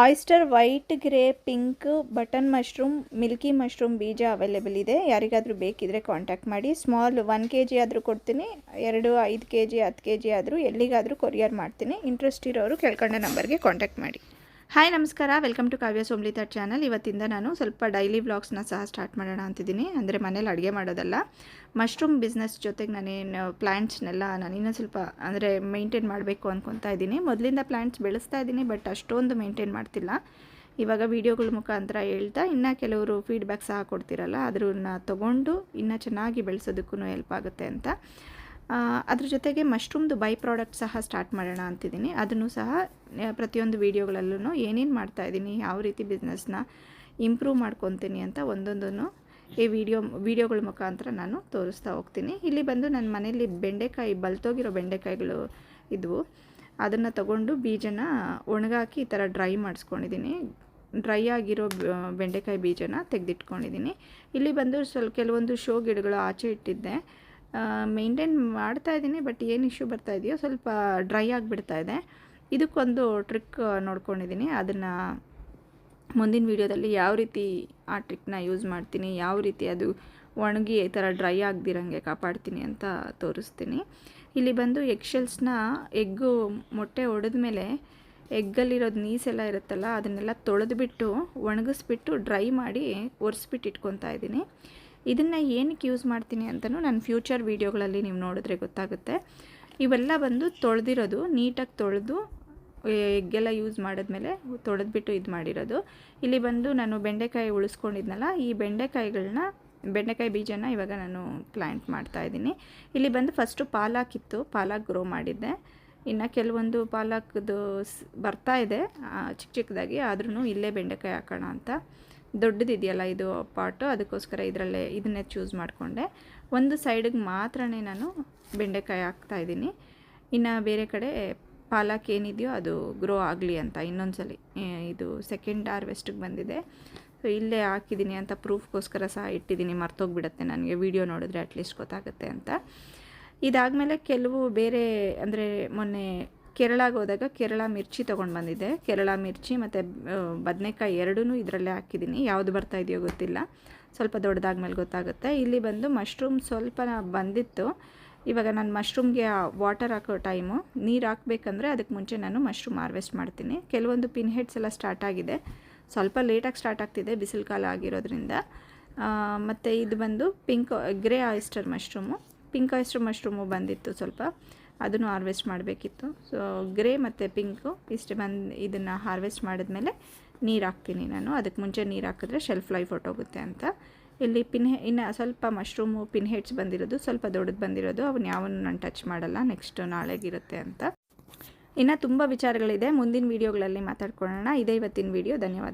Oyster white, grey, pink, button mushroom, milky mushroom ಬೀಜ available ಇದೆ. ಯಾರಿಗಾದರೂ ಬೇಕಿದ್ರೆ ಕಾಂಟ್ಯಾಕ್ಟ್ ಮಾಡಿ. ಸ್ಮಾಲ್ ಒನ್ ಕೆ ಜಿ ಆದರೂ ಕೊಡ್ತೀನಿ. ಎರಡು, ಐದು ಕೆ ಜಿ ಹತ್ತು ಕೆ ಜಿ ಆದರೂ ಎಲ್ಲಿಗಾದರೂ ಕೊರಿಯರ್ ಮಾಡ್ತೀನಿ. ಇಂಟ್ರೆಸ್ಟ್ ಇರೋರು ಕೇಳ್ಕೊಂಡ ನಂಬರ್ಗೆ ಕಾಂಟ್ಯಾಕ್ಟ್ ಮಾಡಿ. ಹಾಯ್, ನಮಸ್ಕಾರ. Welcome to Kavya Somlita channel ಇವತ್ತಿಂದ ನಾನು ಸ್ವಲ್ಪ ಡೈಲಿ ವ್ಲಾಗ್ಸ್ನ ಸಹ ಸ್ಟಾರ್ಟ್ ಮಾಡೋಣ ಅಂತಿದ್ದೀನಿ. ಅಂದರೆ ಮನೇಲಿ ಅಡುಗೆ ಮಾಡೋದಲ್ಲ. ಮಶ್ರೂಮ್ ಬಿಸ್ನೆಸ್ ಜೊತೆಗೆ ನಾನೇನು ಪ್ಲ್ಯಾಂಟ್ಸ್ನೆಲ್ಲ ನಾನಿನ್ನೂ ಸ್ವಲ್ಪ ಅಂದರೆ ಮೇಂಟೈನ್ ಮಾಡಬೇಕು ಅಂದ್ಕೊತಾ ಇದ್ದೀನಿ. ಮೊದಲಿಂದ ಪ್ಲ್ಯಾಂಟ್ಸ್ ಬೆಳೆಸ್ತಾ ಇದ್ದೀನಿ ಬಟ್ ಅಷ್ಟೊಂದು ಮೇಂಟೈನ್ ಮಾಡ್ತಿಲ್ಲ. ಇವಾಗ ವೀಡಿಯೋಗಳ ಮುಖಾಂತರ ಹೇಳ್ತಾ, ಇನ್ನು ಕೆಲವರು ಫೀಡ್ಬ್ಯಾಕ್ ಸಹ ಕೊಡ್ತಿರಲ್ಲ ಅದನ್ನ ತೊಗೊಂಡು ಇನ್ನೂ ಚೆನ್ನಾಗಿ ಬೆಳೆಸೋದಕ್ಕೂ ಹೆಲ್ಪ್ ಆಗುತ್ತೆ ಅಂತ. ಅದ್ರ ಜೊತೆಗೆ ಮಶ್ರೂಮ್ದು ಬೈ ಪ್ರಾಡಕ್ಟ್ ಸಹ ಸ್ಟಾರ್ಟ್ ಮಾಡೋಣ ಅಂತಿದ್ದೀನಿ. ಅದನ್ನು ಸಹ ಪ್ರತಿಯೊಂದು ವೀಡಿಯೋಗಳಲ್ಲೂ ಏನೇನು ಮಾಡ್ತಾ ಇದ್ದೀನಿ, ಯಾವ ರೀತಿ ಬಿಸ್ನೆಸ್ನ ಇಂಪ್ರೂವ್ ಮಾಡ್ಕೊತೀನಿ ಅಂತ ಒಂದೊಂದನ್ನು ಈ ವಿಡಿಯೋ, ವೀಡಿಯೋಗಳ ಮುಖಾಂತರ ನಾನು ತೋರಿಸ್ತಾ ಹೋಗ್ತೀನಿ. ಇಲ್ಲಿ ಬಂದು ನನ್ನ ಮನೆಯಲ್ಲಿ ಬೆಂಡೆಕಾಯಿ, ಬಲ್ತೋಗಿರೋ ಬೆಂಡೆಕಾಯಿಗಳು ಇದ್ವು. ಅದನ್ನು ತಗೊಂಡು ಬೀಜನ ಒಣಗಾಕಿ ಈ ಥರ ಡ್ರೈ ಮಾಡಿಸ್ಕೊಂಡಿದ್ದೀನಿ. ಡ್ರೈ ಆಗಿರೋ ಬೆಂಡೆಕಾಯಿ ಬೀಜನ ತೆಗೆದಿಟ್ಕೊಂಡಿದ್ದೀನಿ. ಇಲ್ಲಿ ಬಂದು ಸ್ವಲ್ಪ ಕೆಲವೊಂದು ಶೋ ಗಿಡಗಳು ಆಚೆ ಇಟ್ಟಿದ್ದೆ. ಮೇಂಟೈನ್ ಮಾಡ್ತಾ ಇದ್ದೀನಿ ಬಟ್ ಏನು ಇಶ್ಯೂ ಬರ್ತಾ ಇದೆಯೋ ಸ್ವಲ್ಪ ಡ್ರೈ ಆಗಿಬಿಡ್ತಾ ಇದೆ. ಇದಕ್ಕೊಂದು ಟ್ರಿಕ್ ನೋಡ್ಕೊಂಡಿದ್ದೀನಿ ಅದನ್ನು ಮುಂದಿನ ವೀಡಿಯೋದಲ್ಲಿ ಯಾವ ರೀತಿ ಆ ಟ್ರಿಕ್ನ ಯೂಸ್ ಮಾಡ್ತೀನಿ, ಯಾವ ರೀತಿ ಅದು ಒಣಗಿ ಈ ಥರ ಡ್ರೈ ಆಗದಿರಂಗೆ ಕಾಪಾಡ್ತೀನಿ ಅಂತ ತೋರಿಸ್ತೀನಿ. ಇಲ್ಲಿ ಬಂದು ಎಗ್ ಶೆಲ್ಸ್ನ ಎಗ್ಗು ಮೊಟ್ಟೆ ಒಡೆದ ಮೇಲೆ ಎಗ್ಗಲ್ಲಿರೋದು ನೀಸೆಲ್ಲ ಇರುತ್ತಲ್ಲ, ಅದನ್ನೆಲ್ಲ ತೊಳೆದುಬಿಟ್ಟು ಒಣಗಿಸ್ಬಿಟ್ಟು ಡ್ರೈ ಮಾಡಿ ಒರೆಸ್ಬಿಟ್ಟು ಇಟ್ಕೊತಾ ಇದ್ದೀನಿ ಇದನ್ನು ಏನಕ್ಕೆ ಯೂಸ್ ಮಾಡ್ತೀನಿ ಅಂತಲೂ ನನ್ನ ಫ್ಯೂಚರ್ ವೀಡಿಯೋಗಳಲ್ಲಿ ನೀವು ನೋಡಿದ್ರೆ ಗೊತ್ತಾಗುತ್ತೆ. ಇವೆಲ್ಲ ಬಂದು ತೊಳೆದಿರೋದು, ನೀಟಾಗಿ ತೊಳೆದು ಎಗ್ಗೆಲ್ಲ ಯೂಸ್ ಮಾಡಿದ್ಮೇಲೆ ತೊಳೆದ್ಬಿಟ್ಟು ಇದು ಮಾಡಿರೋದು. ಇಲ್ಲಿ ಬಂದು ನಾನು ಬೆಂಡೆಕಾಯಿ ಉಳಿಸ್ಕೊಂಡಿದ್ನಲ್ಲ, ಈ ಬೆಂಡೆಕಾಯಿಗಳನ್ನ ಬೆಂಡೆಕಾಯಿ ಬೀಜನ ಇವಾಗ ನಾನು ಪ್ಲ್ಯಾಂಟ್ ಮಾಡ್ತಾ ಇದ್ದೀನಿ. ಇಲ್ಲಿ ಬಂದು ಫಸ್ಟು ಪಾಲಕ್ ಇತ್ತು ಪಾಲಕ್ ಗ್ರೋ ಮಾಡಿದ್ದೆ. ಇನ್ನು ಕೆಲವೊಂದು ಪಾಲಕ್ದು ಬರ್ತಾ ಇದೆ ಚಿಕ್ಕ ಚಿಕ್ಕದಾಗಿ ಆದ್ರೂ ಇಲ್ಲೇ ಬೆಂಡೆಕಾಯಿ ಹಾಕೋಣ ಅಂತ. ದೊಡ್ಡದಿದೆಯಲ್ಲ ಇದು ಪಾಟು ಅದಕ್ಕೋಸ್ಕರ ಇದರಲ್ಲೇ ಇದನ್ನೇ ಚೂಸ್ ಮಾಡಿಕೊಂಡೆ. ಒಂದು ಸೈಡಿಗೆ ಮಾತ್ರ ನಾನು ಬೆಂಡೆಕಾಯಿ ಹಾಕ್ತಾ ಇದ್ದೀನಿ. ಇನ್ನು ಬೇರೆ ಕಡೆ ಪಾಲಕ್ ಏನಿದೆಯೋ ಅದು ಗ್ರೋ ಆಗಲಿ ಅಂತ. ಇನ್ನೊಂದು ಸಲ ಇದು ಸೆಕೆಂಡ್ ಹಾರ್ವೆಸ್ಟಿಗೆ ಬಂದಿದೆ. ಸೊ ಇಲ್ಲೇ ಹಾಕಿದ್ದೀನಿ ಅಂತ ಪ್ರೂಫ್ಗೋಸ್ಕರ ಸಹ ಇಟ್ಟಿದ್ದೀನಿ. ಮರ್ತೋಗ್ಬಿಡತ್ತೆ ನನಗೆ. ವಿಡಿಯೋ ನೋಡಿದ್ರೆ ಅಟ್ಲೀಸ್ಟ್ ಗೊತ್ತಾಗುತ್ತೆ ಅಂತ. ಇದಾದಮೇಲೆ ಕೆಲವು ಬೇರೆ, ಅಂದರೆ ಮೊನ್ನೆ ಕೇರಳಗೆ ಹೋದಾಗ ಕೇರಳ ಮಿರ್ಚಿ ತೊಗೊಂಡು ಬಂದಿದ್ದೆ. ಕೇರಳ ಮಿರ್ಚಿ ಮತ್ತು ಬದನೆಕಾಯಿ ಎರಡೂ ಇದರಲ್ಲೇ ಹಾಕಿದ್ದೀನಿ. ಯಾವುದು ಬರ್ತಾ ಇದೆಯೋ ಗೊತ್ತಿಲ್ಲ. ಸ್ವಲ್ಪ ದೊಡ್ಡದಾದ್ಮೇಲೆ ಗೊತ್ತಾಗುತ್ತೆ. ಇಲ್ಲಿ ಬಂದು ಮಶ್ರೂಮ್ ಸ್ವಲ್ಪ ಬಂದಿತ್ತು. ಇವಾಗ ನಾನು ಮಶ್ರೂಮ್ಗೆ ವಾಟರ್ ಹಾಕೋ ಟೈಮು. ನೀರು ಹಾಕಬೇಕಂದ್ರೆ ಅದಕ್ಕೆ ಮುಂಚೆ ನಾನು ಮಶ್ರೂಮ್ ಹಾರ್ವೆಸ್ಟ್ ಮಾಡ್ತೀನಿ. ಕೆಲವೊಂದು ಪಿನ್ ಹೆಡ್ಸ್ ಎಲ್ಲ ಸ್ಟಾರ್ಟ್ ಆಗಿದೆ. ಸ್ವಲ್ಪ ಲೇಟಾಗಿ ಸ್ಟಾರ್ಟ್ ಆಗ್ತಿದೆ ಬಿಸಿಲು ಕಾಲ ಆಗಿರೋದ್ರಿಂದ. ಮತ್ತು ಇದು ಬಂದು pink, grey oyster mushroom. Pink oyster mushroom ಬಂದಿತ್ತು ಸ್ವಲ್ಪ. ಅದನ್ನು ಹಾರ್ವೆಸ್ಟ್ ಮಾಡಬೇಕಿತ್ತು. ಸೊ ಗ್ರೇ ಮತ್ತು ಪಿಂಕು ಇಷ್ಟು ಬಂದು ಇದನ್ನು ಹಾರ್ವೆಸ್ಟ್ ಮಾಡಿದ್ಮೇಲೆ ನೀರು ಹಾಕ್ತೀನಿ ನಾನು. ಅದಕ್ಕೆ ಮುಂಚೆ ನೀರು ಹಾಕಿದ್ರೆ ಶೆಲ್ಫ್ ಲೈಫ್ ಹೊಟ್ಟೋಗುತ್ತೆ ಅಂತ. ಇಲ್ಲಿ ಪಿನ್ ಇನ್ನು ಸ್ವಲ್ಪ ಮಶ್ರೂಮು ಪಿನ್ ಹೆಡ್ಸ್ ಬಂದಿರೋದು, ಸ್ವಲ್ಪ ದೊಡ್ಡದು ಬಂದಿರೋದು ಅವನ್ನ ಯಾವನ್ನು ನಾನು ಟಚ್ ಮಾಡಲ್ಲ. ನೆಕ್ಸ್ಟ್ ನಾಳೆಗಿರುತ್ತೆ ಅಂತ. ಇನ್ನು ತುಂಬ ವಿಚಾರಗಳಿದೆ. ಮುಂದಿನ ವೀಡಿಯೋಗಳಲ್ಲಿ ಮಾತಾಡ್ಕೊಳ್ಳೋಣ. ಇದೇ ಇವತ್ತಿನ ವೀಡಿಯೋ ಧನ್ಯವಾದ.